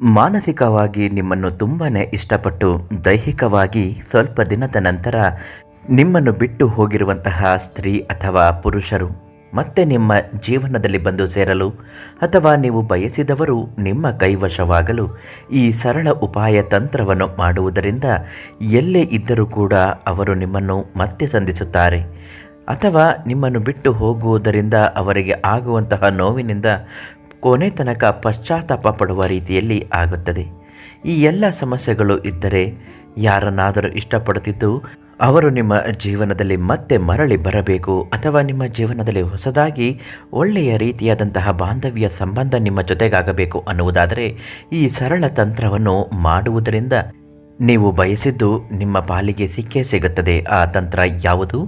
ಮಾನಸಿಕವಾಗಿ ನಿಮ್ಮನ್ನು ತುಂಬಾ ಇಷ್ಟಪಟ್ಟು ದೈಹಿಕವಾಗಿ ಸ್ವಲ್ಪ ದಿನದ ನಂತರ ನಿಮ್ಮನ್ನು ಬಿಟ್ಟು ಹೋಗಿರುವಂತಹ ಸ್ತ್ರೀ ಅಥವಾ ಪುರುಷರು ಮತ್ತೆ ನಿಮ್ಮ ಜೀವನದಲ್ಲಿ ಬಂದು ಸೇರಲು ಅಥವಾ ನೀವು ಬಯಸಿದವರು ನಿಮ್ಮ ಕೈವಶವಾಗಲು ಈ ಸರಳ ಉಪಾಯ ತಂತ್ರವನ್ನು ಮಾಡುವುದರಿಂದ ಎಲ್ಲೇ ಇದ್ದರೂ ಕೂಡ ಅವರು ನಿಮ್ಮನ್ನು ಮತ್ತೆ ಸಂಧಿಸುತ್ತಾರೆ. ಅಥವಾ ನಿಮ್ಮನ್ನು ಬಿಟ್ಟು ಹೋಗುವುದರಿಂದ ಅವರಿಗೆ ಆಗುವಂತಹ ನೋವಿನಿಂದ ಕೊನೆ ತನಕ ಪಶ್ಚಾತ್ತಾಪ ಪಡುವ ರೀತಿಯಲ್ಲಿ ಆಗುತ್ತದೆ. ಈ ಎಲ್ಲ ಸಮಸ್ಯೆಗಳು ಇದ್ದರೆ ಯಾರನ್ನಾದರೂ ಇಷ್ಟಪಡುತ್ತಿದ್ದು ಅವರು ನಿಮ್ಮ ಜೀವನದಲ್ಲಿ ಮತ್ತೆ ಮರಳಿ ಬರಬೇಕು ಅಥವಾ ನಿಮ್ಮ ಜೀವನದಲ್ಲಿ ಹೊಸದಾಗಿ ಒಳ್ಳೆಯ ರೀತಿಯಾದಂತಹ ಬಾಂಧವ್ಯ ಸಂಬಂಧ ನಿಮ್ಮ ಜೊತೆಗಾಗಬೇಕು ಅನ್ನುವುದಾದರೆ ಈ ಸರಳ ತಂತ್ರವನ್ನು ಮಾಡುವುದರಿಂದ ನೀವು ಬಯಸಿದ್ದು ನಿಮ್ಮ ಪಾಲಿಗೆ ಸಿಕ್ಕೇ ಸಿಗುತ್ತದೆ. ಆ ತಂತ್ರ ಯಾವುದು?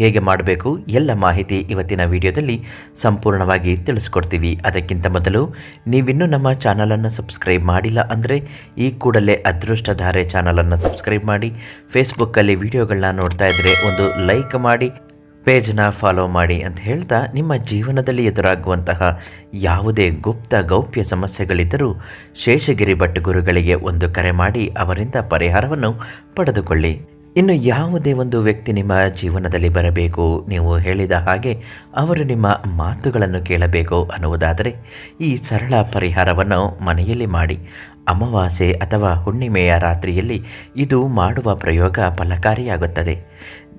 ಹೇಗೆ ಮಾಡಬೇಕು? ಎಲ್ಲ ಮಾಹಿತಿ ಇವತ್ತಿನ ವಿಡಿಯೋದಲ್ಲಿ ಸಂಪೂರ್ಣವಾಗಿ ತಿಳಿಸ್ಕೊಡ್ತೀವಿ. ಅದಕ್ಕಿಂತ ಮೊದಲು ನೀವಿನ್ನೂ ನಮ್ಮ ಚಾನಲನ್ನು ಸಬ್ಸ್ಕ್ರೈಬ್ ಮಾಡಿಲ್ಲ ಅಂದರೆ ಈ ಕೂಡಲೇ ಅದೃಷ್ಟಧಾರೆ ಚಾನಲನ್ನು ಸಬ್ಸ್ಕ್ರೈಬ್ ಮಾಡಿ. ಫೇಸ್ಬುಕ್ಕಲ್ಲಿ ವಿಡಿಯೋಗಳನ್ನ ನೋಡ್ತಾ ಇದ್ದರೆ ಒಂದು ಲೈಕ್ ಮಾಡಿ ಪೇಜ್ನ ಫಾಲೋ ಮಾಡಿ ಅಂತ ಹೇಳ್ತಾ ನಿಮ್ಮ ಜೀವನದಲ್ಲಿ ಎದುರಾಗುವಂತಹ ಯಾವುದೇ ಗುಪ್ತ ಗೌಪ್ಯ ಸಮಸ್ಯೆಗಳಿದ್ದರೂ ಶೇಷಗಿರಿ ಭಟ್ ಗುರುಗಳಿಗೆ ಒಂದು ಕರೆ ಮಾಡಿ ಅವರಿಂದ ಪರಿಹಾರವನ್ನು ಪಡೆದುಕೊಳ್ಳಿ. ಇನ್ನು ಯಾವುದೇ ಒಂದು ವ್ಯಕ್ತಿ ನಿಮ್ಮ ಜೀವನದಲ್ಲಿ ಬರಬೇಕು, ನೀವು ಹೇಳಿದ ಹಾಗೆ ಅವರು ನಿಮ್ಮ ಮಾತುಗಳನ್ನು ಕೇಳಬೇಕು ಅನ್ನುವುದಾದರೆ ಈ ಸರಳ ಪರಿಹಾರವನ್ನು ಮನೆಯಲ್ಲಿ ಮಾಡಿ, ಅಮಾವಾಸ್ಯೆ ಅಥವಾ ಹುಣ್ಣಿಮೆಯ ರಾತ್ರಿಯಲ್ಲಿ ಇದು ಮಾಡುವ ಪ್ರಯೋಗ ಫಲಕಾರಿಯಾಗುತ್ತದೆ.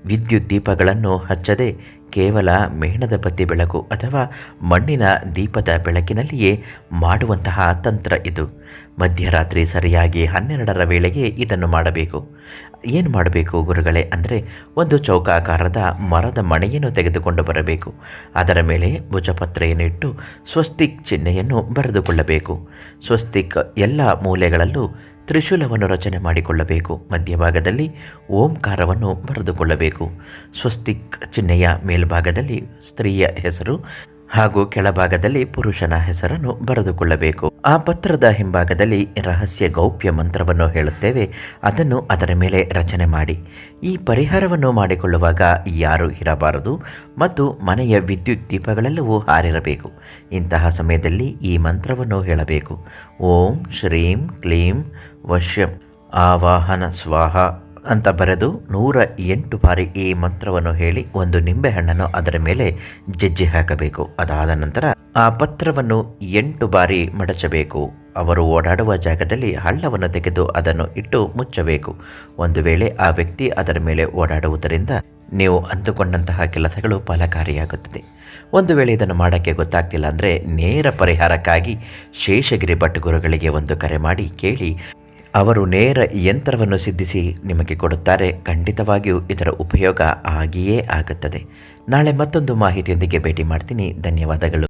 ವಿದ್ಯುತ್ ದೀಪಗಳನ್ನು ಹಚ್ಚದೆ ಕೇವಲ ಮೇಣದ ಬತ್ತಿ ಬೆಳಕು ಅಥವಾ ಮಣ್ಣಿನ ದೀಪದ ಬೆಳಕಿನಲ್ಲಿಯೇ ಮಾಡುವಂತಹ ತಂತ್ರ ಇದು. ಮಧ್ಯರಾತ್ರಿ ಸರಿಯಾಗಿ ಹನ್ನೆರಡರ ವೇಳೆಗೆ ಇದನ್ನು ಮಾಡಬೇಕು. ಏನು ಮಾಡಬೇಕು ಗುರುಗಳೇ ಅಂದರೆ ಒಂದು ಚೌಕಾಕಾರದ ಮರದ ಮಣೆಯನ್ನು ತೆಗೆದುಕೊಂಡು ಬರಬೇಕು. ಅದರ ಮೇಲೆ ಭುಜಪತ್ರೆಯನ್ನು ಇಟ್ಟು ಸ್ವಸ್ತಿಕ್ ಚಿಹ್ನೆಯನ್ನು ಬರೆದುಕೊಳ್ಳಬೇಕು. ಸ್ವಸ್ತಿಕ್ ಎಲ್ಲ ಮೂಲೆಗಳಲ್ಲೂ ತ್ರಿಶೂಲವನ್ನು ರಚನೆ ಮಾಡಿಕೊಳ್ಳಬೇಕು. ಮಧ್ಯಭಾಗದಲ್ಲಿ ಓಂಕಾರವನ್ನು ಬರೆದುಕೊಳ್ಳಬೇಕು. ಸ್ವಸ್ತಿಕ್ ಚಿಹ್ನೆಯ ಮೇಲ್ಭಾಗದಲ್ಲಿ ಸ್ತ್ರೀಯ ಹೆಸರು ಹಾಗೂ ಕೆಳಭಾಗದಲ್ಲಿ ಪುರುಷನ ಹೆಸರನ್ನು ಬರೆದುಕೊಳ್ಳಬೇಕು. ಆ ಪತ್ರದ ಹಿಂಭಾಗದಲ್ಲಿ ರಹಸ್ಯ ಗೌಪ್ಯ ಮಂತ್ರವನ್ನು ಹೇಳುತ್ತೇವೆ. ಅದನ್ನು ಅದರ ಮೇಲೆ ರಚನೆ ಮಾಡಿ. ಈ ಪರಿಹಾರವನ್ನು ಮಾಡಿಕೊಳ್ಳುವಾಗ ಯಾರೂ ಇರಬಾರದು ಮತ್ತು ಮನೆಯ ವಿದ್ಯುತ್ ದೀಪಗಳೆಲ್ಲವೂ ಹಾರಿರಬೇಕು. ಇಂತಹ ಸಮಯದಲ್ಲಿ ಈ ಮಂತ್ರವನ್ನು ಹೇಳಬೇಕು. ಓಂ ಶ್ರೀಂ ಕ್ಲೀಂ ವಶ್ಯಂ. ಆವಾಹನ ಸ್ವಾಹ. ಅಂತ ಬರೆದು ನೂರ ಎಂಟು ಬಾರಿ ಈ ಮಂತ್ರವನ್ನು ಹೇಳಿ ಒಂದು ನಿಂಬೆಹಣ್ಣನ್ನು ಅದರ ಮೇಲೆ ಜಜ್ಜಿ ಹಾಕಬೇಕು. ಅದಾದ ನಂತರ ಆ ಪತ್ರವನ್ನು ಎಂಟು ಬಾರಿ ಮಡಚಬೇಕು. ಅವರು ಓಡಾಡುವ ಜಾಗದಲ್ಲಿ ಹಳ್ಳವನ್ನು ತೆಗೆದು ಅದನ್ನು ಇಟ್ಟು ಮುಚ್ಚಬೇಕು. ಒಂದು ವೇಳೆ ಆ ವ್ಯಕ್ತಿ ಅದರ ಮೇಲೆ ಓಡಾಡುವುದರಿಂದ ನೀವು ಅಂದುಕೊಂಡಂತಹ ಕೆಲಸಗಳು ಫಲಕಾರಿಯಾಗುತ್ತದೆ. ಒಂದು ವೇಳೆ ಇದನ್ನು ಮಾಡೋಕ್ಕೆ ಗೊತ್ತಾಗ್ತಿಲ್ಲ ಅಂದರೆ ನೇರ ಪರಿಹಾರಕ್ಕಾಗಿ ಶೇಷಗಿರಿ ಭಟ್ ಗುರುಗಳಿಗೆ ಒಂದು ಕರೆ ಮಾಡಿ ಕೇಳಿ ಅವರು ನೇರ ಯಂತ್ರವನ್ನು ಸಿದ್ಧಿಸಿ ನಿಮಗೆ ಕೊಡುತ್ತಾರೆ. ಖಂಡಿತವಾಗಿಯೂ ಇದರ ಉಪಯೋಗ ಆಗಿಯೇ ಆಗುತ್ತದೆ. ನಾಳೆ ಮತ್ತೊಂದು ಮಾಹಿತಿಯೊಂದಿಗೆ ಭೇಟಿ ಮಾಡ್ತೀನಿ. ಧನ್ಯವಾದಗಳು.